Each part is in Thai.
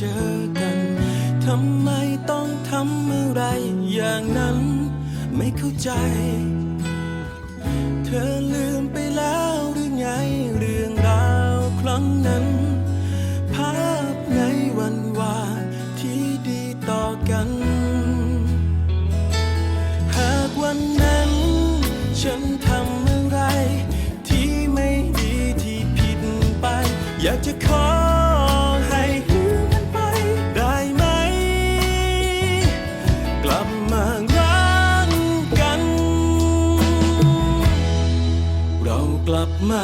จอกัน ทำไมต้องทำเมื่อไรอย่างนั้น ไม่เข้าใจ เธอลืมไปแล้วหรือไงเรื่องราวครั้งนั้น ภาพในวันวานที่ดีต่อกัน หากวันนั้น ฉันทำเมื่อไร ที่ไม่ดีที่ผิดไป อยากจะขอ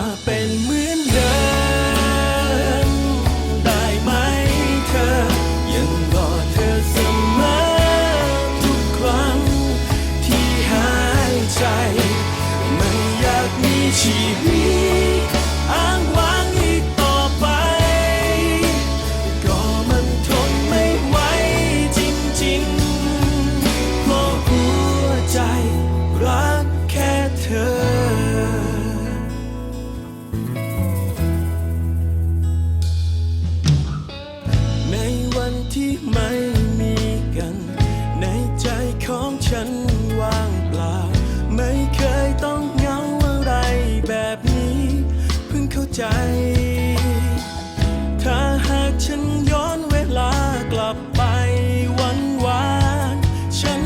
ก ใจ ถ้าหากฉันย้อนเวลากลับไปวันวานฉัน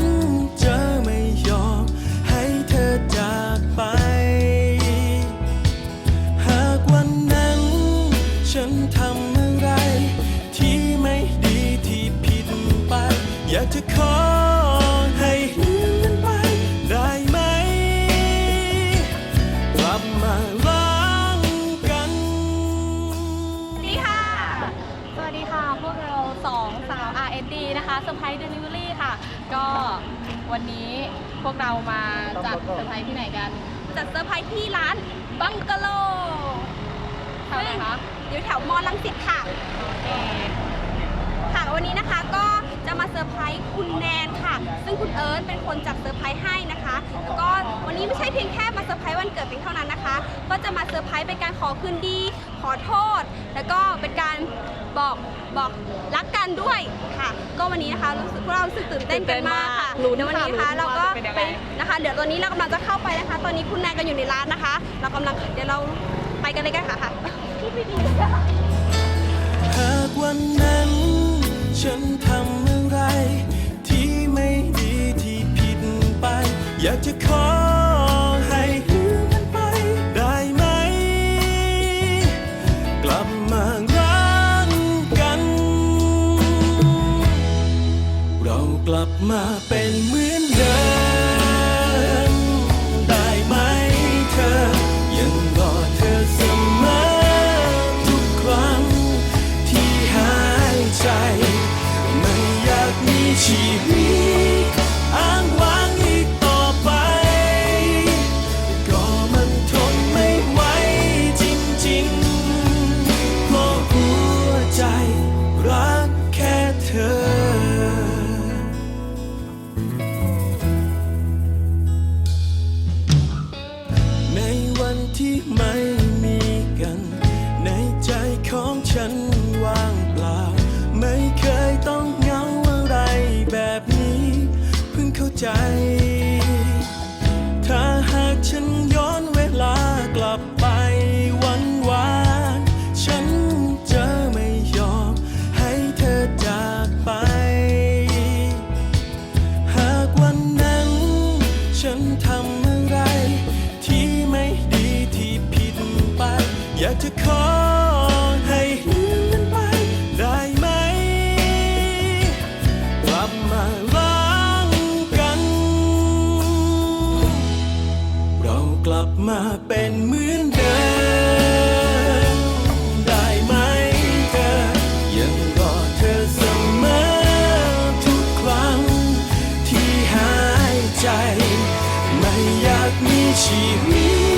จะไม่ยอมให้เธอจากไป หากวันนั้น ฉันทำอะไร ที่ไม่ดีที่ผิดไป อยากจะขอ ค่ะ พวกเราสองสาว RND นะคะเซอร์ไพรส์เดลิเวอรี่ค่ะ ก็วันนี้พวกเรามาจัดเซอร์ไพรส์ที่ไหนกัน จัดเซอร์ไพรส์ที่ร้านบังกะโลแถวไหนคะอยู่แถวมอลังสิตค่ะเอ่อค่ะ วันนี้นะคะก็ จะมาเซอร์ไพรส์คุณแนนค่ะ ซึ่งคุณเอิร์ธเป็นคนจัดเซอร์ไพรส์ให้นะคะแล้วก็วันนี้ไม่ใช่เพียงแค่มาเซอร์ไพรส์วันเกิดเพียงเท่านั้นนะคะ ก็จะมาเซอร์ไพรส์เป็นการขอคืนดี ขอโทษ แล้วก็เป็นการบอกบอกรักกันด้วยค่ะก็วันนี้นะคะรู้สึกพวกเรารู้สึกตื่นเต้นกันมากค่ะลุ้นเดี๋ยววันค่ะนี้นะคะลุ้นเราว่าก็จะเป็นยังไปไงนะคะ เดี๋ยวตอนนี้เรากำลังจะเข้าไปนะคะ ตอนนี้คุณแนนก็อยู่ในร้านนะคะ เรากำลังเดี๋ยวเราไปกันเลยกันค่ะค่ะพี่ดีหากวันนั้นฉันทำอะไร ที่ไม่ดีที่ผิดไป อยากจะขอให้ลืมมันไปได้ไหม กลับมารักกัน เรากลับมาเป็นเหมือน ข เป็นเหมือนเดิมได้ไหมเธอ ยังรอเธอเสมอทุกครั้ง ที่หายใจ ไม่อยากมีชีวิต